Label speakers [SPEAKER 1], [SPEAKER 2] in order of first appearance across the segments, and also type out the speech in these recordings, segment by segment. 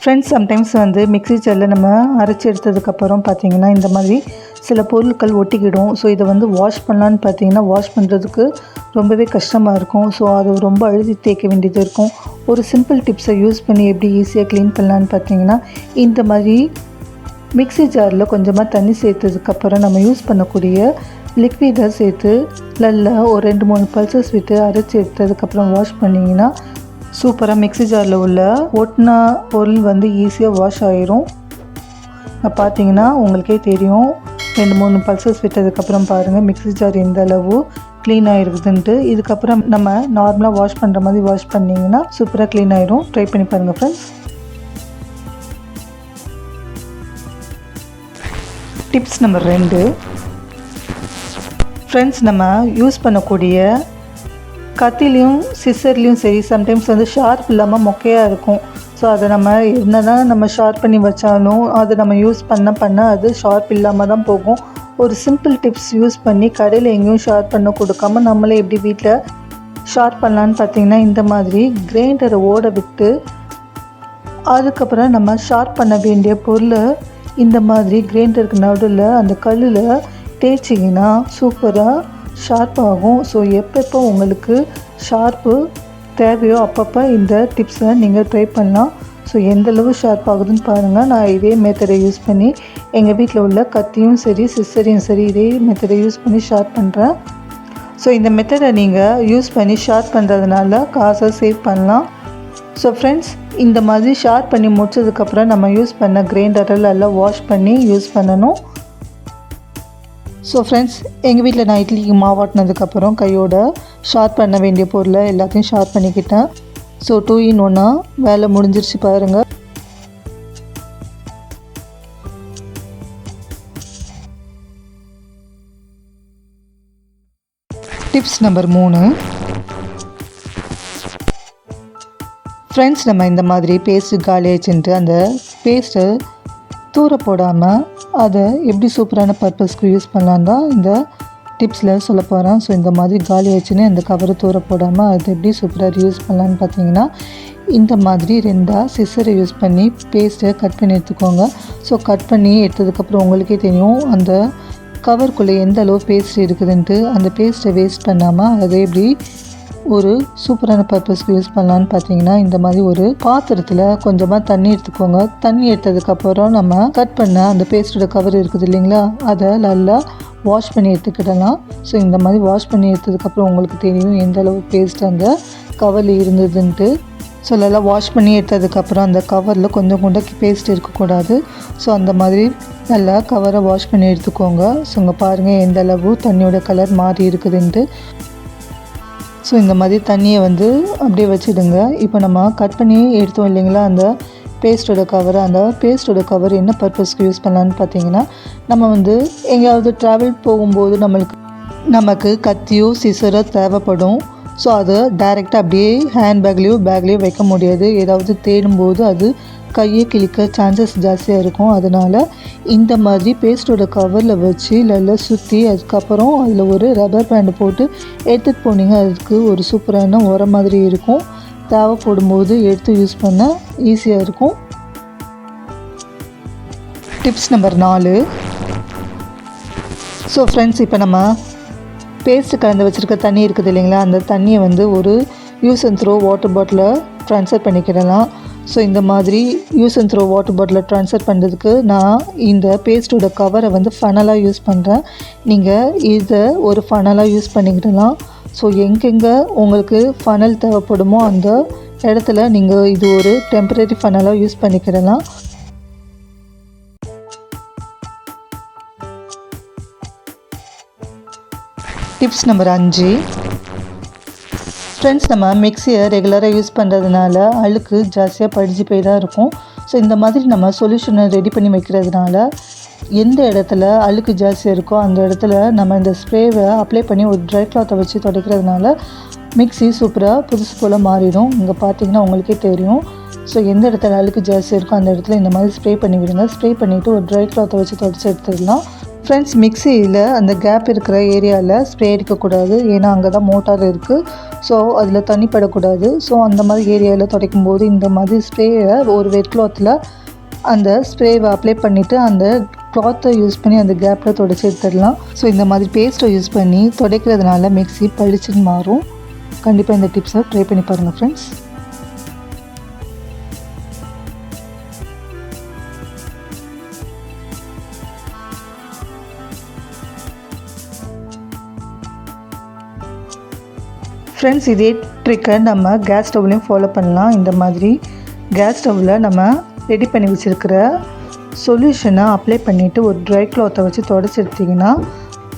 [SPEAKER 1] Friends sometimes வந்து mixie ஜாரில் நம்ம அரைச்சி எடுத்ததுக்கப்புறம் பார்த்திங்கன்னா இந்த மாதிரி சில பொருட்கள் ஒட்டிக்கிடும். ஸோ இதை வந்து வாஷ் பண்ணலான்னு பார்த்தீங்கன்னா வாஷ் பண்ணுறதுக்கு ரொம்பவே கஷ்டமாக இருக்கும். ஸோ அது ரொம்ப அழுதி தேய்க்க வேண்டியது இருக்கும். ஒரு சிம்பிள் டிப்ஸை யூஸ் பண்ணி எப்படி ஈஸியாக க்ளீன் பண்ணலான்னு பார்த்தீங்கன்னா இந்த மாதிரி மிக்ஸி ஜாரில் கொஞ்சமாக தண்ணி சேர்த்ததுக்கப்புறம் நம்ம யூஸ் பண்ணக்கூடிய லிக்விடை சேர்த்து நல்லா ஒரு ரெண்டு மூணு பல்சஸ் விட்டு அரைச்சி எடுத்ததுக்கப்புறம் வாஷ் பண்ணிங்கன்னா சூப்பராக மிக்ஸி ஜாரில் உள்ள ஒட்டின பொருள் வந்து ஈஸியாக வாஷ் ஆயிரும். பார்த்தீங்கன்னா உங்களுக்கே தெரியும் ரெண்டு மூணு பல்சஸ் விட்டதுக்கப்புறம் பாருங்கள் மிக்ஸி ஜார் எந்த அளவு க்ளீன் ஆகிருக்குதுன்ட்டு இதுக்கப்புறம் நம்ம நார்மலாக வாஷ் பண்ணுற மாதிரி வாஷ் பண்ணிங்கன்னா சூப்பராக க்ளீன் ஆகிடும் ட்ரை பண்ணி பாருங்கள் ஃப்ரெண்ட்ஸ் டிப்ஸ் நம்பர் ரெண்டு. ஃப்ரெண்ட்ஸ் நம்ம யூஸ் பண்ணக்கூடிய கத்திலையும் சிசர்லேயும் சரி சம்டைம்ஸ் வந்து ஷார்ப் இல்லாமல் மொக்கையாக இருக்கும். ஸோ அதை நம்ம என்ன தான் நம்ம ஷார்ப் பண்ணி வச்சாலும் அதை நம்ம யூஸ் பண்ண பண்ண அது ஷார்ப் இல்லாமல் தான் போகும். ஒரு சிம்பிள் டிப்ஸ் யூஸ் பண்ணி கடையில் எங்கேயும் ஷார்ப் பண்ண கொடுக்காம நம்மளே எப்படி வீட்டில் ஷார்ப் பண்ணலான்னு பார்த்தீங்கன்னா இந்த மாதிரி கிரைண்டரை ஓட விட்டு அதுக்கப்புறம் நம்ம ஷார்ப் பண்ண வேண்டிய பொருளை இந்த மாதிரி கிரைண்டருக்கு நடுவில் அந்த கல்லில் தேய்ச்சிங்கன்னா சூப்பராக ஷார்ப் ஆகும் ஸோ எப்பப்போ உங்களுக்கு ஷார்ப்பு தேவையோ அப்பப்போ இந்த டிப்ஸை நீங்கள் ட்ரை பண்ணலாம். ஸோ எந்தளவு ஷார்ப் ஆகுதுன்னு பாருங்கள் நான் இதே மெத்தடை யூஸ் பண்ணி எங்கள் வீட்டில் உள்ள கத்தியும் சரி சிஸ்டரையும் சரி இதே மெத்தடை யூஸ் பண்ணி ஷார்ப் பண்ணுறேன் ஸோ இந்த மெத்தடை நீங்கள் யூஸ் பண்ணி ஷார்ப் பண்ணுறதுனால காசை சேவ் பண்ணலாம். ஸோ ஃப்ரெண்ட்ஸ் இந்த மாதிரி ஷார்ப் பண்ணி முடிச்சதுக்கப்புறம் நம்ம யூஸ் பண்ண கிரைண்டரில் எல்லாம் வாஷ் பண்ணி யூஸ் பண்ணணும். ஸோ ஃப்ரெண்ட்ஸ் எங்கள் வீட்டில் நான் இட்லிக்கு மாவாட்டினதுக்கப்புறம் கையோட ஷார்ப் பண்ண வேண்டிய பொருளை எல்லாத்தையும் ஷார்ப் பண்ணிக்கிட்டேன். ஸோ டூ இன் ஒன்றா வேலை முடிஞ்சிருச்சு பாருங்கள் டிப்ஸ் நம்பர் மூணு. ஃப்ரெண்ட்ஸ் நம்ம இந்த மாதிரி பேஸ்ட்டு காலி ஆயிடுச்சுன்ட்டு அந்த பேஸ்ட்டை தூர போடாமல் அதை எப்படி சூப்பரான பர்பஸ்க்கு யூஸ் பண்ணலாம் தான் இந்த டிப்ஸில் சொல்ல போகிறேன் ஸோ இந்த மாதிரி காலி ஆச்சுன்னு அந்த கவரை தூர போடாமல் அது எப்படி சூப்பராக யூஸ் பண்ணலான்னு பார்த்தீங்கன்னா இந்த மாதிரி ரெண்டாக சிசரை யூஸ் பண்ணி பேஸ்ட்டை கட் பண்ணி எடுத்துக்கோங்க. ஸோ கட் பண்ணி எடுத்ததுக்கப்புறம் உங்களுக்கே தெரியும் அந்த கவருக்குள்ளே எந்த அளவு பேஸ்ட் இருக்குதுன்ட்டு. அந்த பேஸ்ட்டை வேஸ்ட் பண்ணாமல் அதை எப்படி ஒரு சூப்பரான பர்பஸ்க்கு யூஸ் பண்ணலான்னு பார்த்தீங்கன்னா இந்த மாதிரி ஒரு பாத்திரத்தில் கொஞ்சமாக தண்ணி எடுத்துக்கோங்க. தண்ணி எடுத்ததுக்கப்புறம் நம்ம கட் பண்ண அந்த பேஸ்ட்டோட கவர் இருக்குது இல்லைங்களா? அதை நல்லா வாஷ் பண்ணி எடுத்துக்கிடலாம். ஸோ இந்த மாதிரி வாஷ் பண்ணி எடுத்ததுக்கப்புறம் உங்களுக்கு தெரியும் எந்த அளவு பேஸ்ட் அந்த கவரில் இருந்ததுன்ட்டு. ஸோ நல்லா வாஷ் பண்ணி எடுத்ததுக்கப்புறம் அந்த கவரில் கொஞ்சம் கூட பேஸ்ட் இருக்கக்கூடாது. ஸோ அந்த மாதிரி நல்லா கவரை வாஷ் பண்ணி எடுத்துக்கோங்க. ஸோ இங்கே பாருங்கள் எந்த அளவு தண்ணியோட கலர் மாறி இருக்குதுன்ட்டு. ஸோ இந்த மாதிரி தண்ணியை வந்து அப்படியே வச்சுடுங்க. இப்போ நம்ம கட் பண்ணி எடுத்தோம் இல்லைங்களா அந்த பேஸ்ட்டோட கவர் அந்த பேஸ்ட்டோட கவர் என்ன பர்பஸ்க்கு யூஸ் பண்ணலான்னு பார்த்தீங்கன்னா நம்ம வந்து எங்கேயாவது ட்ராவல் போகும்போது நம்மளுக்கு நமக்கு கத்தியோ சிசரோ தேவைப்படும். ஸோ அதை டைரெக்டாக அப்படியே ஹேண்ட் பேக்லேயோ பேக்லேயோ வைக்க முடியாது. ஏதாவது தேடும்போது அது கையை கிழிக்க சான்சஸ் ஜாஸ்தியாக இருக்கும். அதனால் இந்த மாதிரி பேஸ்ட்டோட கவரில் வச்சு நல்லா சுற்றி அதுக்கப்புறம் அதில் ஒரு ரப்பர் பேண்டு போட்டு எடுத்துகிட்டு போனீங்க அதுக்கு ஒரு சூப்பரான உரம் மாதிரி இருக்கும். தேவைப்படும் போது எடுத்து யூஸ் பண்ண ஈஸியாக இருக்கும். டிப்ஸ் நம்பர் நாலு. ஸோ ஃப்ரெண்ட்ஸ் இப்போ நம்ம பேஸ்ட் கலந்து வச்சுருக்க தண்ணி இருக்குது இல்லைங்களா? அந்த தண்ணியை வந்து ஒரு யூஸ் அண்ட் த்ரோ வாட்டர் பாட்டிலில் ட்ரான்ஸ்ஃபர் பண்ணிக்கிடலாம். ஸோ இந்த மாதிரி யூஸ் அண்ட் த்ரோ வாட்டர் பாட்டிலை ட்ரான்ஸ்ஃபர் பண்ணுறதுக்கு நான் இந்த பேஸ்ட்டோட கவரை வந்து ஃபனலாக யூஸ் பண்ணுறேன் நீங்கள் இதை ஒரு ஃபனலாக யூஸ் பண்ணிக்கிடலாம் ஸோ எங்கெங்கே உங்களுக்கு ஃபனல் தேவைப்படுமோ அந்த இடத்துல நீங்கள் இது ஒரு டெம்பரரி ஃபனலாக யூஸ் பண்ணிக்கிடலாம். டிப்ஸ் நம்பர் அஞ்சு. ஃப்ரெண்ட்ஸ் நம்ம மிக்சியை ரெகுலராக யூஸ் பண்ணுறதுனால அழுக்கு ஜாஸ்தியாக படிஞ்சு போய் தான் இருக்கும். ஸோ இந்த மாதிரி நம்ம சொல்யூஷனை ரெடி பண்ணி வைக்கிறதுனால எந்த இடத்துல அழுக்கு ஜாஸ்தியாக இருக்கோ அந்த இடத்துல நம்ம இந்த ஸ்ப்ரேவை அப்ளை பண்ணி ஒரு ட்ரை கிளாத்தை வச்சு துடைக்கிறதுனால மிக்ஸி சூப்பராக புதுசு போல் மாறிடும். இங்கே பார்த்தீங்கன்னா உங்களுக்கே தெரியும். ஸோ எந்த இடத்துல அழுக்கு ஜாஸ்தியாக இருக்கோ அந்த இடத்துல இந்த மாதிரி ஸ்ப்ரே பண்ணி விடுங்க. ஸ்ப்ரே பண்ணிவிட்டு ஒரு ட்ரை கிளாத்தை வச்சு துடைச்சி எடுத்துடலாம். ஃப்ரெண்ட்ஸ் மிக்சியில் அந்த கேப் இருக்கிற ஏரியாவில் ஸ்ப்ரே அடிக்கக்கூடாது. ஏன்னா அங்கே தான் மோட்டார் இருக்குது ஸோ அதில் தண்ணி படக்கூடாது. ஸோ அந்த மாதிரி ஏரியாவில் துடைக்கும் போது இந்த மாதிரி ஸ்ப்ரேயை ஒரு வெட் கிளாத்தில் அந்த ஸ்ப்ரேவை அப்ளை பண்ணிவிட்டு அந்த கிளாத்தை யூஸ் பண்ணி அந்த கேப்பில் துடைச்சி எடுத்துடலாம். ஸோ இந்த மாதிரி பேஸ்ட்டை யூஸ் பண்ணி துடைக்கிறதுனால மிக்ஸி பளிச்சுன்னு மாறும். கண்டிப்பாக இந்த டிப்ஸை ட்ரை பண்ணி பாருங்கள் ஃப்ரெண்ட்ஸ் ஃப்ரெண்ட்ஸ் இதே ட்ரிக்கை நம்ம கேஸ் ஸ்டவ்லையும் ஃபாலோ பண்ணலாம். இந்த மாதிரி கேஸ் ஸ்டவ்வில் நம்ம ரெடி பண்ணி வச்சுருக்கிற சொல்யூஷனை அப்ளை பண்ணிவிட்டு ஒரு ட்ரை கிளாத்தை வச்சு தொடச்சி எடுத்திங்கன்னா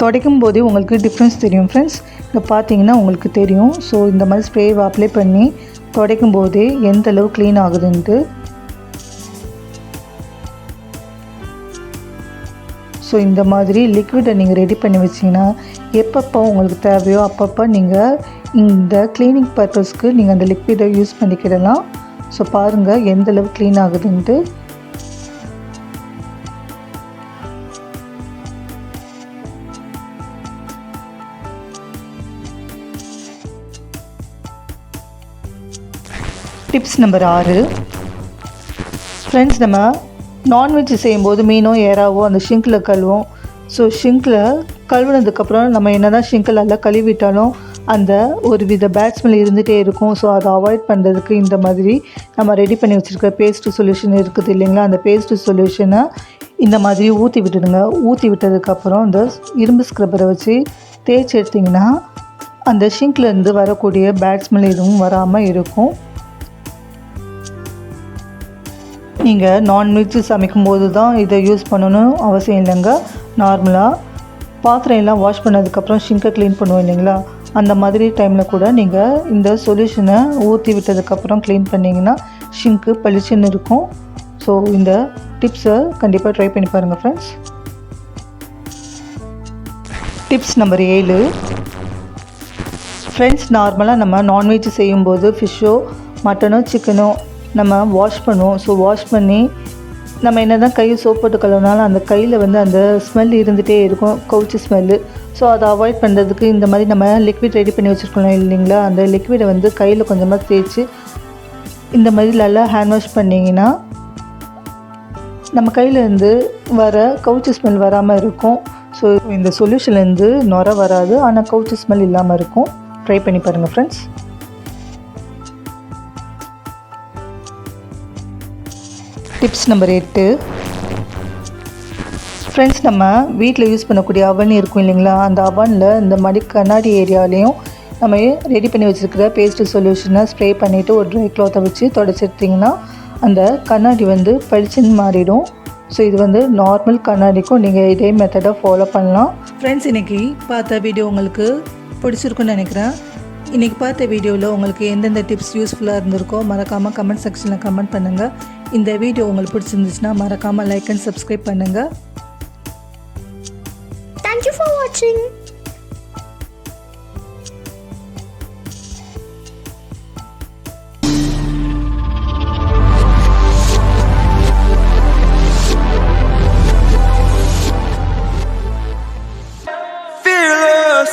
[SPEAKER 1] துடைக்கும் போதே உங்களுக்கு டிஃப்ரென்ஸ் தெரியும் ஃப்ரெண்ட்ஸ் இப்போ பார்த்தீங்கன்னா உங்களுக்கு தெரியும். ஸோ இந்த மாதிரி ஸ்ப்ரேவை அப்ளை பண்ணி துடைக்கும் போதே எந்த அளவு க்ளீன் ஆகுதுன்ட்டு. ஸோ இந்த மாதிரி லிக்விடை நீங்கள் ரெடி பண்ணி வச்சிங்கன்னா எப்பப்போ உங்களுக்கு தேவையோ அப்பப்போ நீங்கள் இந்த க்ளீனிங் பர்பஸ்க்கு நீங்கள் அந்த லிக்விடை யூஸ் பண்ணிக்கிடலாம். ஸோ பாருங்கள் எந்த அளவு க்ளீன் ஆகுதுன்ட்டு. டிப்ஸ் நம்பர் ஆறு. ஃப்ரெண்ட்ஸ் நம்ம நான்வெஜ் செய்யும்போது மீனோ ஏறாவோ அந்த ஷிங்கில் கழுவோம். ஸோ ஷிங்கில் கழுவுனதுக்கப்புறம் நம்ம என்ன தான் ஷிங்கில் நல்லா கழுவிட்டாலும் அந்த ஒரு வித பேட் ஸ்மெல் இருந்துகிட்டே இருக்கும். ஸோ அதை அவாய்ட் பண்ணுறதுக்கு இந்த மாதிரி நம்ம ரெடி பண்ணி வச்சுருக்க பேஸ்ட்டு சொல்யூஷன் இருக்குது இல்லைங்களா? அந்த பேஸ்ட்டு சொல்யூஷனை இந்த மாதிரி ஊற்றி விட்டுடுங்க. ஊற்றி விட்டதுக்கப்புறம் இந்த இரும்பு ஸ்க்ரப்பரை வச்சு தேய்ச்சி எடுத்திங்கன்னா அந்த ஷிங்க்லேருந்து வரக்கூடிய பேட் ஸ்மெல் எதுவும் வராமல் இருக்கும். நீங்கள் நான்வெஜ் சமைக்கும் போது தான் இதை யூஸ் பண்ணணும் அவசியம் இல்லைங்க. நார்மலாக பாத்திரம் எல்லாம் வாஷ் பண்ணதுக்கப்புறம் ஷிங்கை க்ளீன் பண்ணுவோம் இல்லைங்களா? அந்த மாதிரி டைமில் கூட நீங்கள் இந்த சொல்யூஷனை ஊற்றி விட்டதுக்கப்புறம் க்ளீன் பண்ணிங்கன்னா ஷிங்க்கு பளிச்சுன்னு இருக்கும். ஸோ இந்த டிப்ஸை கண்டிப்பாக ட்ரை பண்ணி பாருங்கள் ஃப்ரெண்ட்ஸ் டிப்ஸ் நம்பர் ஏழு. ஃப்ரெண்ட்ஸ் நார்மலாக நம்ம நான்வெஜ் செய்யும்போது ஃபிஷ்ஷோ மட்டனோ சிக்கனோ நம்ம வாஷ் பண்ணுவோம். ஸோ வாஷ் பண்ணி நம்ம என்ன தான் கையில் சோப் போட்டு கழுவினாலும் அந்த கையில் வந்து அந்த ஸ்மெல் இருந்துகிட்டே இருக்கும் கவுச்சி ஸ்மெல்லு ஸோ அதை அவாய்ட் பண்ணுறதுக்கு இந்த மாதிரி நம்ம லிக்விட் ரெடி பண்ணி வச்சுருக்கோம் இல்லைங்களா? அந்த லிக்விடை வந்து கையில் கொஞ்சமாக தேய்ச்சி இந்த மாதிரி நல்லா ஹேண்ட் வாஷ் பண்ணிங்கன்னா நம்ம கையிலேருந்து வர கவுச்சி ஸ்மெல் வராமல் இருக்கும். ஸோ இந்த சொல்யூஷன்லேருந்து நுர வராது ஆனால் கவுச்சி ஸ்மெல் இல்லாமல் இருக்கும். ட்ரை பண்ணி பாருங்கள் ஃப்ரெண்ட்ஸ் டிப்ஸ் நம்பர் எட்டு ஃப்ரெண்ட்ஸ் நம்ம வீட்டில் யூஸ் பண்ணக்கூடிய அவன் இருக்கும் இல்லைங்களா? அந்த அவனில் இந்த மடி கண்ணாடி ஏரியாலையும் நம்ம ரெடி பண்ணி வச்சுருக்கிற பேஸ்ட் சொல்யூஷனை ஸ்ப்ரே பண்ணிவிட்டு ஒரு ட்ரை க்ளாத்தை வச்சு தொடச்சிருத்திங்கன்னா அந்த கண்ணாடி வந்து பளிச்சுன்னு மாறிடும். ஸோ இது வந்து நார்மல் கண்ணாடிக்கும் நீங்கள் இதே மெத்தடை ஃபாலோ பண்ணலாம். ஃப்ரெண்ட்ஸ் இன்றைக்கி பார்த்த வீடியோ உங்களுக்கு பிடிச்சிருக்குன்னு நினைக்கிறேன். இன்றைக்கி பார்த்த வீடியோவில் உங்களுக்கு எந்தெந்த டிப்ஸ் யூஸ்ஃபுல்லாக இருந்திருக்கோ மறக்காமல் கமெண்ட் செக்ஷனில் கமெண்ட் பண்ணுங்கள் இந்த வீடியோ உங்களுக்கு பிடிச்சிருந்துச்சுன்னா மறக்காமல் லைக் அண்ட் சப்ஸ்கிரைப் பண்ணுங்கள்
[SPEAKER 2] தேங்க்யூ ஃபார் வாட்சிங்
[SPEAKER 3] fearless.